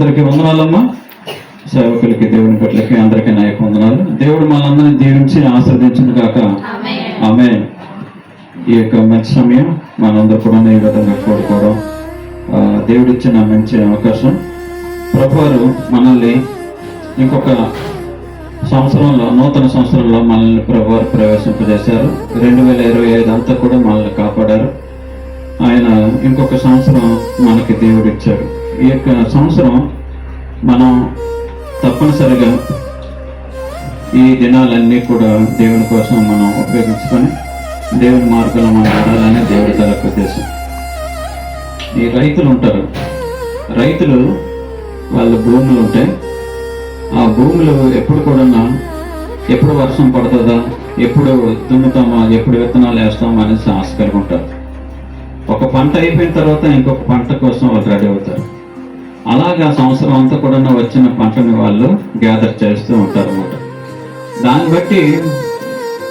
అందరికీ వందనాలమ్మా. సేవకులకి దేవుని పట్లకి అందరికీ నాయక వందనాలు. దేవుడు మనందరినీ దీవించి ఆశ్రదించిన కాక ఆమె ఈ యొక్క మంచి సమయం మనందరూ కూడా ఈ విధంగా కోరుకోవడం ఆ, దేవుడిచ్చిన మంచి అవకాశం. ప్రభువారు మనల్ని ఇంకొక సంవత్సరంలో నూతన సంవత్సరంలో మనల్ని ప్రభువారు ప్రవేశింపజేశారు. రెండు వేల ఇరవై ఐదు అంతా కూడా మనల్ని కాపాడారు. ఆయన ఇంకొక సంవత్సరం మనకి దేవుడు ఇచ్చాడు ఈ యొక్క సంవత్సరం మనం తప్పనిసరిగా ఈ దినాలన్నీ కూడా దేవుని కోసం మనం ఉపయోగించుకొని దేవుని మార్గంలో మనం ఉండాలనే దేవుడి తలకు ఉద్దేశం. ఈ రైతులు ఉంటారు. రైతులు వాళ్ళ భూములు ఉంటాయి ఆ భూములు ఎప్పుడు కూడా ఎప్పుడు వర్షం పడుతుందా ఎప్పుడు దున్నుతామా ఎప్పుడు విత్తనాలు వేస్తామా అనేసి ఆశ కలిగి ఉంటారు. ఒక పంట అయిపోయిన తర్వాత ఇంకొక పంట కోసం వాళ్ళు రెడీ అవుతారు. అలాగా సంవత్సరం అంతా కూడా వచ్చిన పంటని వాళ్ళు గ్యాదర్ చేస్తూ ఉంటారు అన్నమాట. దాన్ని బట్టి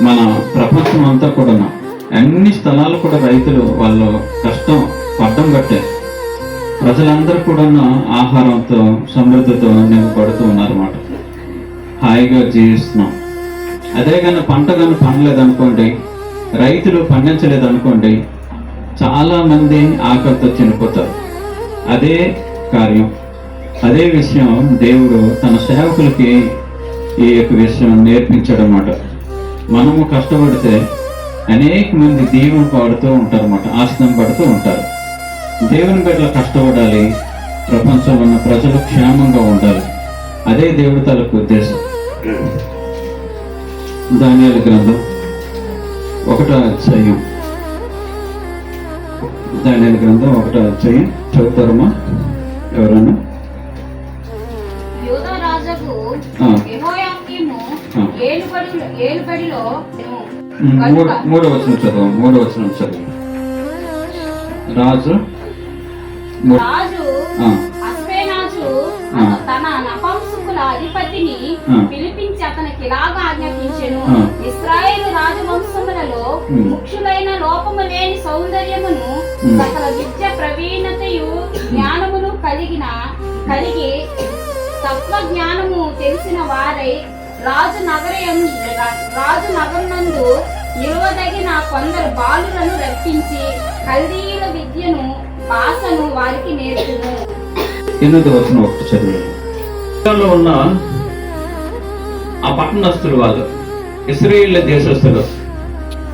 మన ప్రపంచం అంతా కూడా అన్ని స్థలాలు కూడా రైతులు వాళ్ళు కష్టం పడ్డం బట్టే ప్రజలందరూ కూడా ఆహారంతో సమృద్ధితో నింపబడుతూ ఉన్నారన్నమాట. హాయిగా జీవిస్తున్నాం. అదే కానీ పంట కానీ పండలేదు అనుకోండి రైతులు పండించలేదు అనుకోండి చాలా మంది ఆకలితో చనిపోతారు. అదే కార్యం అదే విషయం దేవుడు తన సేవకులకి ఈ యొక్క విషయం నేర్పించడం అన్నమాట మనము కష్టపడితే అనేక మంది దీవెన పాడుతూ ఉంటారు అన్నమాట పడుతూ ఉంటారు. దేవుని బిడ్డలు కష్టపడాలి ప్రపంచంలో ఉన్న ప్రజలు క్షేమంగా ఉండాలి. అదే దేవుడి తలకు ఉద్దేశం. ధాన్యాల గ్రంథం ఒకటో అధ్యాయం. ధాన్యాల గ్రంథం ఒకటో అధ్యాయం చదువుతారమ్మా. ఎవరన్నా. యెహోయాకీము ఏలుబడిలో మూడు చదువు మూడో చదువు రాజు రాజు ఆ. తన నపంసకుల అధిపతిని. పిలిపించి అతనికి ఇలాగా ఆజ్ఞాపించెను. ఇస్రాయేలు రాజవంశములలో. ముఖ్యులైన లోపము లేని సౌందర్యమును. సకల విద్య ప్రవీణతయు జ్ఞానమును కలిగిన కలిగి తత్వ జ్ఞానము తెలిసిన వారై రాజు నగరం రాజు నగరనందు నిలవదగిన కొందరు బాలులను రప్పించి కల్దీయుల విద్యను భాషను వారికి నేర్పును ఎనిమిది వచ్చిన ఒకటి చదువు. ఉన్న ఆ పట్టణస్తులు వాళ్ళు ఇస్రాయేల్ దేశస్తులు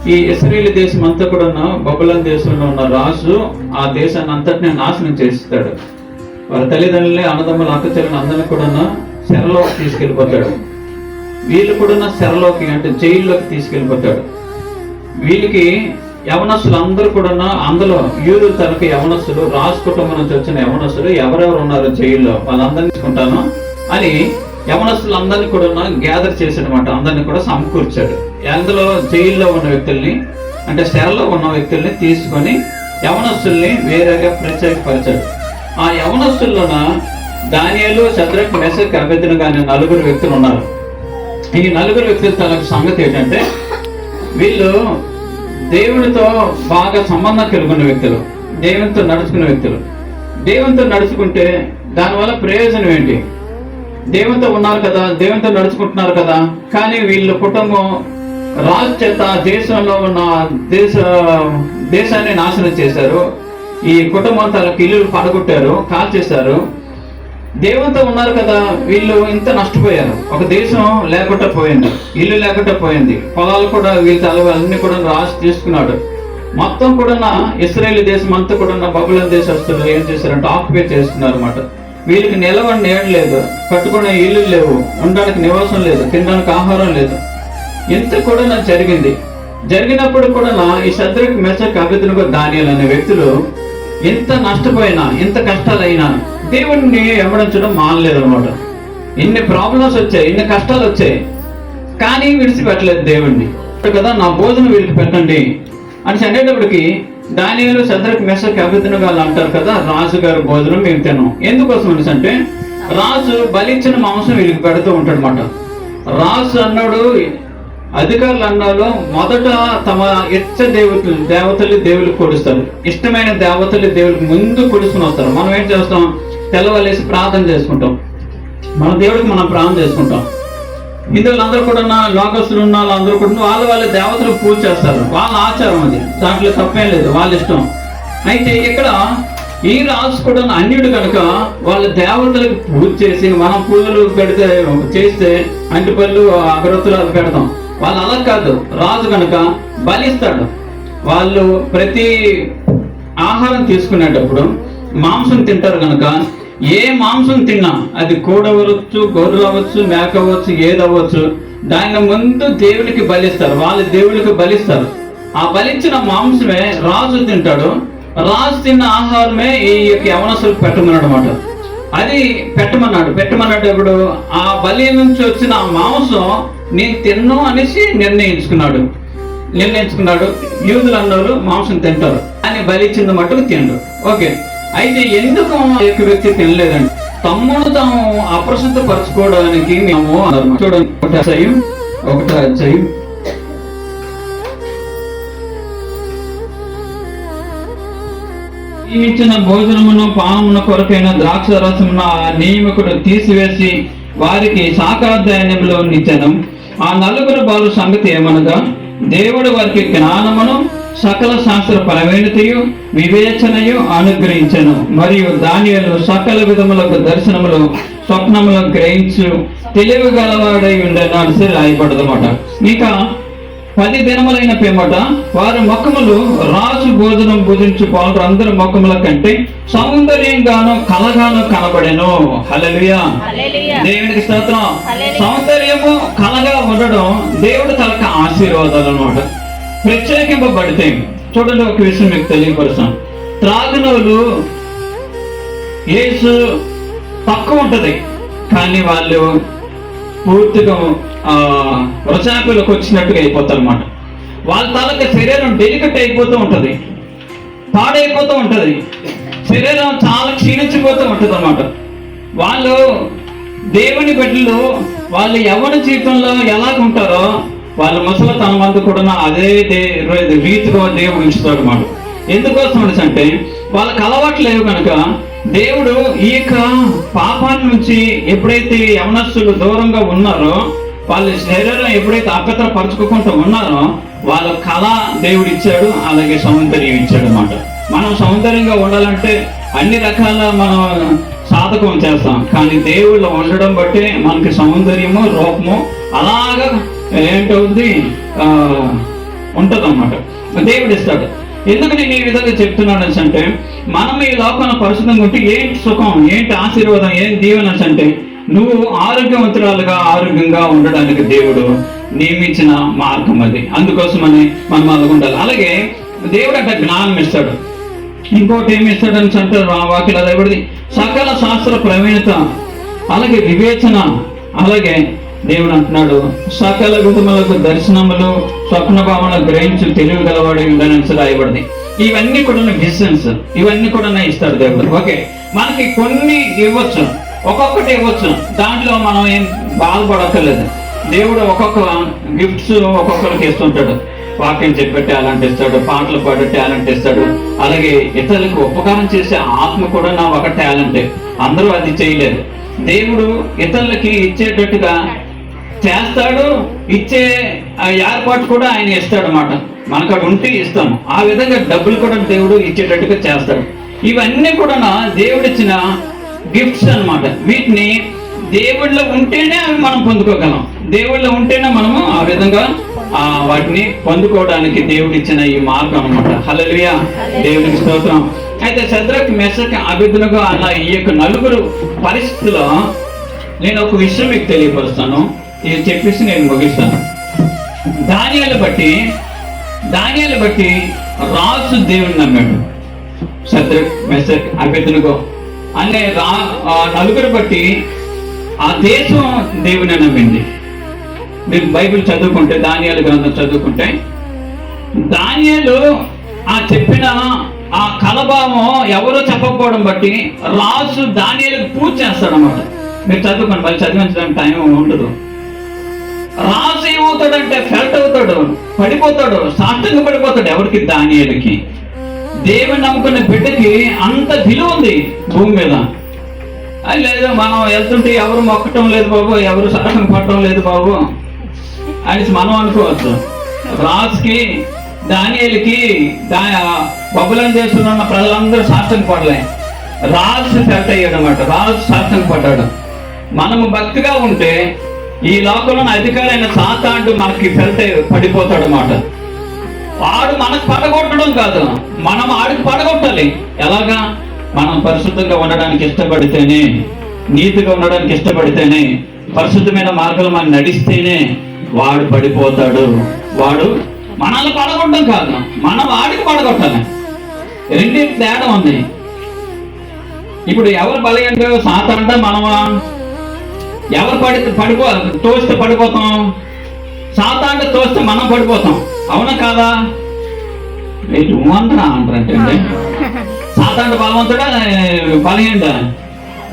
ఈ ఇస్రాయేల్ దేశం అంతా కూడా బబులన్ దేశంలో ఉన్న రాజు ఆ దేశాన్ని అంతటిని నాశనం చేస్తాడు. వాళ్ళ తల్లిదండ్రులే అన్నదమ్ములు అక్క చెల్లెలు అందరిని కూడా సెరలోకి తీసుకెళ్ళిపోతాడు. వీళ్ళు కూడా సెరలోకి అంటే జైల్లోకి తీసుకెళ్ళిపోతాడు. వీళ్ళకి యవనస్తులు అందరూ కూడా అందులో యూరు తనకి యవనస్తులు రాజు కుటుంబం నుంచి వచ్చిన యవనస్తులు ఎవరెవరు ఉన్నారు జైల్లో వాళ్ళందరినీ తీసుకుంటాను అని యవనస్తులు అందరినీ కూడా గ్యాదర్ చేసాడనమాట అందరినీ కూడా సమకూర్చాడు. అందులో జైల్లో ఉన్న వ్యక్తుల్ని అంటే శరలో ఉన్న వ్యక్తుల్ని తీసుకొని యవనస్తుల్ని వేరేగా ప్రత్యేకపరిచాడు. ఆ యవనస్తుల్లోన దానియాలు శత్రుక్ మెసక్ అభ్యర్థులు కానీ నలుగురు వ్యక్తులు ఉన్నారు. ఈ నలుగురు వ్యక్తుల తనకు సంగతి ఏంటంటే వీళ్ళు దేవునితో బాగా సంబంధం కలుగున్న వ్యక్తులు దేవునితో నడుచుకున్న వ్యక్తులు. దేవునితో నడుచుకుంటే దానివల్ల ప్రయోజనం ఏంటి? దేవునితో ఉన్నారు కదా దేవునితో నడుచుకుంటున్నారు కదా కానీ వీళ్ళ కుటుంబం రాజు చేత దేశంలో ఉన్న దేశ దేశాన్ని నాశనం చేశారు. ఈ కుటుంబం తన ఇల్లు పడగొట్టారు కాల్చేశారు దేవునితో ఉన్నారు కదా వీళ్ళు ఇంత నష్టపోయారు. ఒక దేశం లేకుండా పోయింది ఇల్లు లేకుండా పోయింది. పొలాలు కూడా వీళ్ళ తల అన్ని కూడా రాసి తీసుకున్నాడు మొత్తం కూడా ఇస్రాయేల్ దేశం అంతా కూడా బబులన్ దేశస్తులు ఏం చేశారంటే ఆక్యుపై చేస్తున్నారు అనమాట వీళ్ళకి నిలవని నీడ లేదు కట్టుకునే ఇల్లు లేవు ఉండడానికి నివాసం లేదు తినడానికి ఆహారం లేదు. ఇంత కూడా నాకు జరిగింది. జరిగినప్పుడు కూడా ఈ శత్రుకి మెచ్చకు అభితులకు దానియాలు అనే వ్యక్తులు ఎంత నష్టపోయినా ఎంత కష్టాలైనా దేవుడిని వెంబడించడం మానలేదు అనమాట ఎన్ని ప్రాబ్లమ్స్ వచ్చాయి ఎన్ని కష్టాలు వచ్చాయి. కానీ విడిచిపెట్టలేదు దేవుడిని కదా నా భోజనం వీళ్ళకి పెట్టండి అని అనేటప్పటికి దానిలో శత్రుకి మెసకి అభితులు వాళ్ళు అంటారు కదా రాజు గారు భోజనం మేము తిన్నాం ఎందుకోసం అనేసి అంటే రాజు బలిచ్చిన మాంసం వీళ్ళకి పెడుతూ ఉంటాడు అనమాట రాజు అన్నాడు అధికారులు అన్నాలో మొదట తమ ఇష్ట దేవతలు దేవతలు దేవులకు కొడుస్తారు ఇష్టమైన దేవతలు దేవులకు ముందు కొడుచుకుని వస్తారు. మనం ఏం చేస్తాం? తెల్లవలేసి ప్రార్థన చేసుకుంటాం. మన దేవుడికి మనం ప్రార్థన చేసుకుంటాం. హిందువులు అందరూ కూడా లోకస్తులు ఉన్న వాళ్ళందరూ కూడా వాళ్ళ వాళ్ళ దేవతలకు పూజ చేస్తారు. వాళ్ళ ఆచారం అది. దాంట్లో తప్పేం లేదు. వాళ్ళ ఇష్టం. అయితే ఇక్కడ ఈ రాజు కూడా అన్యుడు కనుక వాళ్ళ దేవతలకు పూజ చేసి మనం పూజలు పెడితే చేస్తే అంటిపళ్ళు అగరత్తులు అది పెడతాం. వాళ్ళు అలా కాదు రాజు కనుక బలిస్తాడు. వాళ్ళు ప్రతి ఆహారం తీసుకునేటప్పుడు మాంసం తింటారు కనుక ఏ మాంసం తిన్నా అది కూడవచ్చు గొర్రెలు అవ్వచ్చు మేక అవ్వచ్చు ఏదవ్వచ్చు దాని ముందు దేవుడికి బలిస్తారు వాళ్ళ దేవుడికి బలిస్తారు. ఆ బలిచ్చిన మాంసమే రాజు తింటాడు. రాజు తిన్న ఆహారమే ఈ యొక్క యవనస్తులకు పెట్టమన్నాడు అనమాట అది పెట్టమన్నాడు. పెట్టమన్నాడు ఆ బలి నుంచి వచ్చిన ఆ మాంసం నేను తిన్ను అనేసి నిర్ణయించుకున్నాడు. నిర్ణయించుకున్నాడు. యూదులు అన్నోళ్ళు మాంసం తింటారు. అని బలిచ్చింది మట్టుకు తిండు. ఓకే. అయితే ఎందుకు ఆ యొక్క వ్యక్తి తినలేదండి? తమ్ముడు తాము అప్రసిద్ధ పరచుకోవడానికి మేము చూడండి ఒకటి అధ్యాయం ఒకటి అధ్యాయం నియమించిన భోజనమును పానమున కొరకైన ద్రాక్ష రసమున ఆ నియమకుడు తీసివేసి వారికి శాఖాధ్యాయంలో నిత్యనం ఆ నలుగురు బాలు సంగతి ఏమనగా దేవుడు వారికి జ్ఞానమును సకల శాస్త్ర ప్రవీణతయు వివేచనయు అనుగ్రహించను. మరియు దానియలు సకల విధములకు దర్శనములు స్వప్నములు గ్రహించు తెలివి గలవాడై ఉండేనాడు రాయబడదన్నమాట. ఇంకా పది దినములైన పిమ్మట వారి ముఖములు రాజు భోజనం భుజించు పాలు అందరి ముఖముల కంటే సౌందర్యంగాను కలగాను కనబడెను. హల్లెలూయా. దేవునికి స్తోత్రం. సౌందర్యము కలగా ఉండడం దేవుడు తలక ఆశీర్వాదాలు అన్నమాట. ప్రత్యేకింపబడితే చూడండి ఒక విషయం మీకు తెలియపరుస్తాం త్రాగునోలు యేసు తక్కువ ఉంటది. కానీ వాళ్ళు పూర్తిగా ఆ వచ్చినట్టుగా అయిపోతారు అనమాట వాళ్ళ తాలూకా శరీరం డెలికట్ అయిపోతూ ఉంటుంది. పాడైపోతూ ఉంటుంది. శరీరం చాలా క్షీణించిపోతూ ఉంటుంది అనమాట వాళ్ళు దేవుని బిడ్డలు వాళ్ళు ఎవరి జీవితంలో ఎలా ఉంటారో వాళ్ళ ముసలి తన మందు కూడా అదే దే- రీతిగా దేవుడు ఉంచుతాడు అనమాట ఎందుకోసం అనేసి అంటే వాళ్ళకి అలవాటు లేవు కనుక దేవుడు ఈ యొక్క పాపాల నుంచి ఎప్పుడైతే యవనస్తులు దూరంగా ఉన్నారో వాళ్ళ శరీరం ఎప్పుడైతే అపత్ర పరచుకోకుండా ఉన్నారో వాళ్ళ కళ దేవుడు ఇచ్చాడు అలాగే సౌందర్యం ఇచ్చాడు అనమాట మనం సౌందర్యంగా ఉండాలంటే అన్ని రకాల మనం సాధకం చేస్తాం. కానీ దేవుళ్ళు ఉండడం బట్టి మనకి సౌందర్యము రూపము అలాగా ఏంటవుద్ది ఉంటదన్నమాట. దేవుడు ఇస్తాడు. ఎందుకు నేను ఈ విధంగా చెప్తున్నాను అంటే మనం ఈ లోకంలో పరిశుద్ధంగా ఉంటే ఏంటి సుఖం ఏంటి ఆశీర్వాదం ఏం దీవెన అంటే నువ్వు ఆరోగ్యవంతురాలుగా ఆరోగ్యంగా ఉండడానికి దేవుడు నియమించిన మార్గం అది. అందుకోసమని మనం అలాగ ఉండాలి. అలాగే దేవుడు అంటే జ్ఞానం ఇస్తాడు. ఇంకోటి ఏమి అని అంటే ఆ వాక్యం అదే సకల శాస్త్ర ప్రవీణత అలాగే వివేచన అలాగే దేవుడు అంటున్నాడు సకల విధములకు దర్శనములు స్వప్న భావన గ్రహించు తెలివి గలవాడు ఉండని రాయబడింది. ఇవన్నీ కూడా విజన్స్ ఇవన్నీ కూడా ఇస్తాడు దేవుడు. ఓకే మనకి కొన్ని ఇవ్వచ్చు ఒక్కొక్కటి ఇవ్వచ్చు. దాంట్లో మనం ఏం బాధపడక్కర్లేదు. దేవుడు ఒక్కొక్క గిఫ్ట్స్ ఒక్కొక్కరికి ఇస్తుంటాడు. వాక్యం చెప్పే టాలెంట్ ఇస్తాడు పాటలు పాడే టాలెంట్ ఇస్తాడు. అలాగే ఇతరులకు ఉపకారం చేసే ఆత్మ కూడా నా ఒక టాలెంటే అందరూ అది చేయలేరు దేవుడు ఇతరులకి ఇచ్చేటట్టుగా చేస్తాడు ఇచ్చే ఆ ఏర్పాటు కూడా ఆయన ఇస్తాడు అనమాట మనకు అక్కడ ఉంటే ఇస్తాం. ఆ విధంగా డబ్బులు కూడా దేవుడు ఇచ్చేటట్టుగా చేస్తాడు. ఇవన్నీ కూడా దేవుడిచ్చిన గిఫ్ట్స్ అన్నమాట. వీటిని దేవుళ్ళో ఉంటేనే అవి మనం పొందుకోగలం. దేవుళ్ళో ఉంటేనే మనము ఆ విధంగా ఆ వాటిని పొందుకోవడానికి దేవుడు ఇచ్చిన ఈ మార్గం అనమాట హల్లెలూయా. దేవునికి స్తోత్రం. అయితే శద్రక్ మెసక్ అభిధులుగా అలా ఈ యొక్క నలుగురు పరిస్థితిలో నేను ఒక విషయం మీకు తెలియపరుస్తాను. ఇది చెప్పేసి నేను ముగిస్తాను. ధాన్యాలు బట్టి ధాన్యాలు బట్టి రాజు దేవుని నమ్మాడు. శత్రుక్ మెసక్ అభ్యర్థులుగో అనే రా ఆ నలుగురు బట్టి ఆ దేశం దేవుని నమ్మింది. మీరు బైబిల్ చదువుకుంటే ధాన్యాలు గ్రంథం చదువుకుంటే ధాన్యాలు ఆ చెప్పిన ఆ కలభావం ఎవరో చెప్పకపోవడం బట్టి రాజు ధాన్యాలకు పూజ చేస్తాడు అన్నమాట మీరు చదువుకోండి మళ్ళీ చదివించడానికి టైం ఉండదు. రాజు ఏమవుతాడంటే ఫెల్ట్ అవుతాడు పడిపోతాడు సాష్టంగా పడిపోతాడు ఎవరికి? దానియాలకి. దేవుని నమ్ముకున్న బిడ్డకి అంత విలువ ఉంది భూమి మీద. అది లేదు మనం వెళ్తుంటే ఎవరు మొక్కటం లేదు బాబు ఎవరు సడన్ పడటం లేదు బాబు. అనేసి మనం అనుకోవచ్చు రాజుకి దానియలకి దా బబులం దేశంలో ఉన్న ప్రజలందరూ సాష్టం పడలే. రాజు సెట్ అయ్యాడు అనమాట రాజు సాష్టం పడ్డాడు. మనము భక్తిగా ఉంటే ఈ లోకంలో అధికారైన సాతాండు మనకి పెడితే పడిపోతాడు అన్నమాట. వాడు మనకు పడగొట్టడం కాదు. మనం ఆడికి పడగొట్టాలి. ఎలాగా? మనం పరిశుద్ధంగా ఉండడానికి ఇష్టపడితేనే నీతిగా ఉండడానికి ఇష్టపడితేనే పరిశుద్ధమైన మార్గంలో మనం నడిస్తేనే వాడు పడిపోతాడు. వాడు మనల్ని పడగొట్టడం కాదు. మనం వాడికి పడగొట్టాలి. రెండింటి తేడా ఉంది. ఇప్పుడు ఎవరు బలయంతో సాతాంట మనమా? ఎవరు పడి పడిపో తోస్తే పడిపోతాం. సాతాంట తోస్తే మనం పడిపోతాం. అవునా కాదా? ఏంటి అంటారా అంటారంటే సాతాండ బలవంతుడా? బలహీనుడా?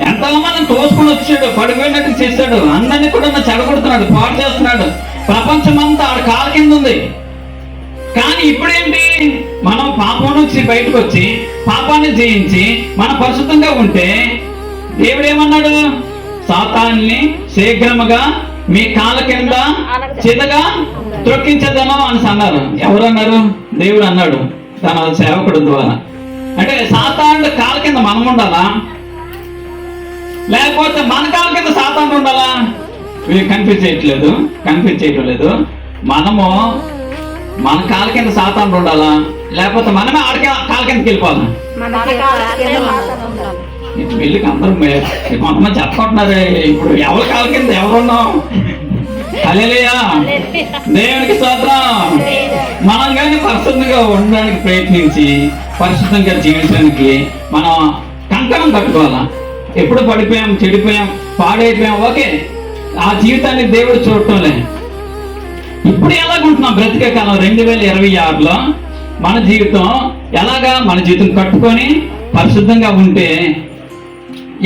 ఎంత మంది తోసుకుని వచ్చాడు పడిపోయినట్టు చేశాడు. అందరినీ కూడా చెడగొడుతున్నాడు పాడు చేస్తున్నాడు. ప్రపంచమంతా ఆడ కాల కింద ఉంది. కానీ ఇప్పుడేంటి? మనం పాపం నుంచి బయటకు వచ్చి పాపాన్ని జయించి మనం పరిశుద్ధంగా ఉంటే దేవుడు ఏమన్నాడు? సాతాన్ని శీఘ్రముగా మీ కాళ్ళ కింద చితగా త్రొక్కించదను అని అన్నారు ఎవరు అన్నారు దేవుడు అన్నాడు. తన సేవకుడు ద్వారా. అంటే సాతాను కాళ్ళ కింద మనం ఉండాలా? లేకపోతే మన కాళ్ళ కింద సాతాను ఉండాలా? ఇవి కన్ఫ్యూజ్ చేయట్లేదు కన్ఫ్యూజ్ చేయటం లేదు. మనము మన కాళ్ళ కింద సాతాను ఉండాలా? లేకపోతే మనమే ఆడికి కాళ్ళ కిందకి వెళ్ళిపోదాం వెళ్ళికి అందరూ కొంతమంది చెప్పుకుంటున్నారు. ఇప్పుడు ఎవరి కాళ్ళ కింద ఎవరున్నాం? హల్లెలూయా. దేవునికి స్తోత్రం. మనం కానీ పరిశుద్ధంగా ఉండడానికి ప్రయత్నించి పరిశుద్ధంగా జీవించడానికి మనం కంకణం కట్టుకోవాలా? ఎప్పుడు పడిపోయాం చెడిపోయాం పాడైపోయాం? ఓకే. ఆ జీవితాన్ని దేవుడు చూడటంలే. ఇప్పుడు ఎలాగుంటున్నాం బ్రతికే కాలం? రెండు వేల ఇరవై ఆరులో మన జీవితం ఎలాగా మన జీవితం కట్టుకొని పరిశుద్ధంగా ఉంటే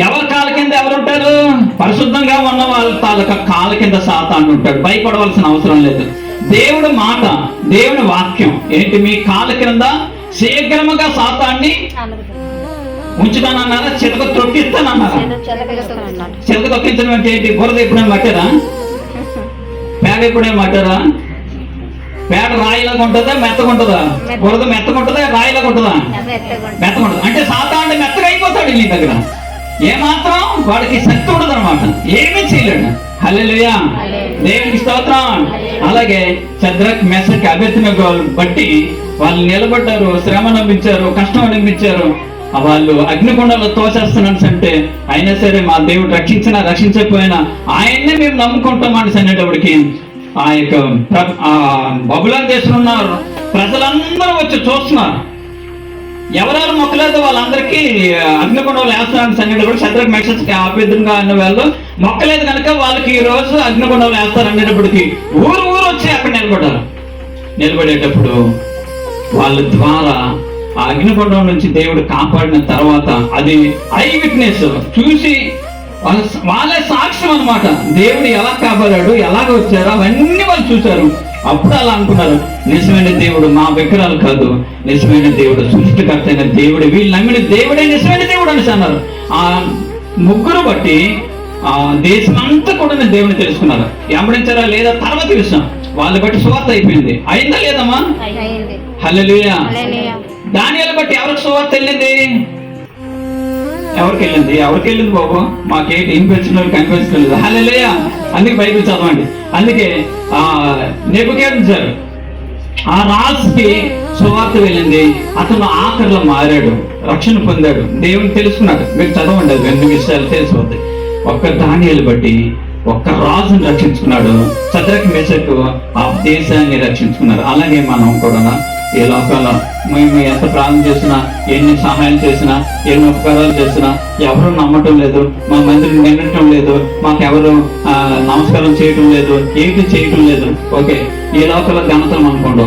ఎవరి కాళ్ళ కింద ఎవరు ఉంటారు పరిశుద్ధంగా ఉన్న వాళ్ళ తాలూకా కాళ్ళ కింద సాతాను ఉంటాడు. భయపడవలసిన అవసరం లేదు. దేవుడి మాట దేవుని వాక్యం ఏంటి? మీ కాళ్ళ కింద శీఘ్రముగా సాతాన్ని ఉంచుతానన్నారా? చిలక తొక్కిస్తానన్నారా? చిలక తొక్కించడం అంటే ఏంటి? బురద ఎప్పుడైనా పట్టారా? పేడ ఎప్పుడైనా పట్టారా? పేడ రాయిలాగా ఉంటుందా? మెత్తగా ఉంటుందా? బురద మెత్తగా ఉంటుందా? రాయిలాగా ఉంటుందా? మెత్తగా ఉంటుంది? అంటే సాతాను మెత్తగా అయిపోతాడు నీ దగ్గర. ఏమాత్రం వాడికి శక్తి ఉండదు అనమాట ఏమీ చేయలేడు. హల్లెలూయా. దేవునికి స్తోత్రం అలాగే చద్రక్ మెసక్ అభ్యర్థిని బట్టి వాళ్ళు నిలబడ్డారు శ్రమ నమ్మించారు కష్టం అనిపించారు వాళ్ళు అగ్నిగుండంలో తోచేస్తున్నాను అంటే అయినా సరే మా దేవుడు రక్షించినా రక్షించకపోయినా ఆయన్నే మేము నమ్ముకుంటాం అనేసి అనేటప్పటికి ఆ యొక్క బబులా దేశంలో ఉన్న ప్రజలందరూ వచ్చి చూస్తున్నారు. ఎవరెవరు మొక్కలేదో వాళ్ళందరికీ అగ్నిగుండం వేస్తారని సంగతి కూడా శత్రుఘ్ మెసేజ్ అభ్యర్థంగా అన్న వాళ్ళు. మొక్కలేదు కనుక వాళ్ళకి ఈ రోజు అగ్నిగుండం వేస్తారు అనేటప్పటికి ఊరు ఊరు వచ్చి అక్కడ నిలబడ్డారు. నిలబడేటప్పుడు వాళ్ళ ద్వారా ఆ అగ్నిగుండం నుంచి దేవుడు కాపాడిన తర్వాత అది ఐ విట్నెస్ చూసి వాళ్ళ వాళ్ళే సాక్ష్యం అన్నమాట. దేవుడు ఎలా కాపాడాడు ఎలాగ వచ్చారు అవన్నీ వాళ్ళు చూశారు. అప్పుడు అలా అనుకున్నారు. నిజమైన దేవుడు మా విగ్రహాలు కాదు. నిజమైన దేవుడు సృష్టికర్త అయిన దేవుడు వీళ్ళు నమ్మిన దేవుడే నిజమైన దేవుడు అనేసి అన్నారు. ఆ ముగ్గురు బట్టి ఆ దేశం అంతా కూడా దేవుని తెలుసుకున్నారు వెంబడించారా లేదా? తర్వాత విషయం వాళ్ళు బట్టి సువార్త అయిపోయింది. అయిందా లేదమ్మా హల్లెలూయా. దానియాల బట్టి ఎవరికి సువార్త వెళ్ళింది? ఎవరికి వెళ్ళింది ఎవరికి వెళ్ళింది బాబు మాకేంటి ఇన్ఫెక్షన్ కనిపించలేదు హల్లెలూయా! అందుకే బైబిల్ చదవండి అందుకే ఆ నెబుకేద్నెజర్ ఆ రాజుకి సువార్త వెళ్ళింది. అతను ఆఖరిలో మారాడు. రక్షణ పొందాడు. దేవుని తెలుసుకున్నాడు. మీరు చదవండి అది రెండు విషయాలు తెలిసిపోతాయి. ఒక్క ధాన్యాలు బట్టి ఒక్క రాజుని రక్షించుకున్నాడు. చద్రకి మెసకు ఆ దేశాన్ని రక్షించుకున్నారు. అలాగే మనం కూడా ఈ లోకంలో మేము ఎంత ప్రాణం చేసినా ఎన్ని సహాయం చేసినా ఎన్ని ఉపకారాలు చేసినా ఎవరు నమ్మటం లేదు మా మందిని నిండటం లేదు మాకెవరు నమస్కారం చేయటం లేదు ఏంటి చేయటం లేదు. ఓకే ఈ లోకంలో ఘనతలు అనుకోండి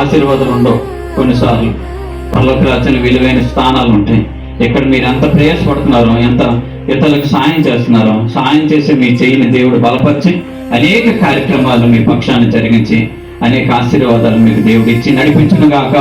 ఆశీర్వాదాలు ఉండవు కొన్నిసార్లు. పర్లోకి రాసిన విలువైన స్థానాలు ఉంటాయి. ఇక్కడ మీరు ఎంత ప్రయాసపడుతున్నారో ఎంత ఇతరులకు సాయం చేస్తున్నారో సాయం చేసి మీ చేయిని దేవుడు బలపరిచి అనేక కార్యక్రమాలు మీ పక్షాన్ని జరిగించి అనేక ఆశీర్వాదాలు మీకు దేవుడు ఇచ్చి నడిపించును గాక.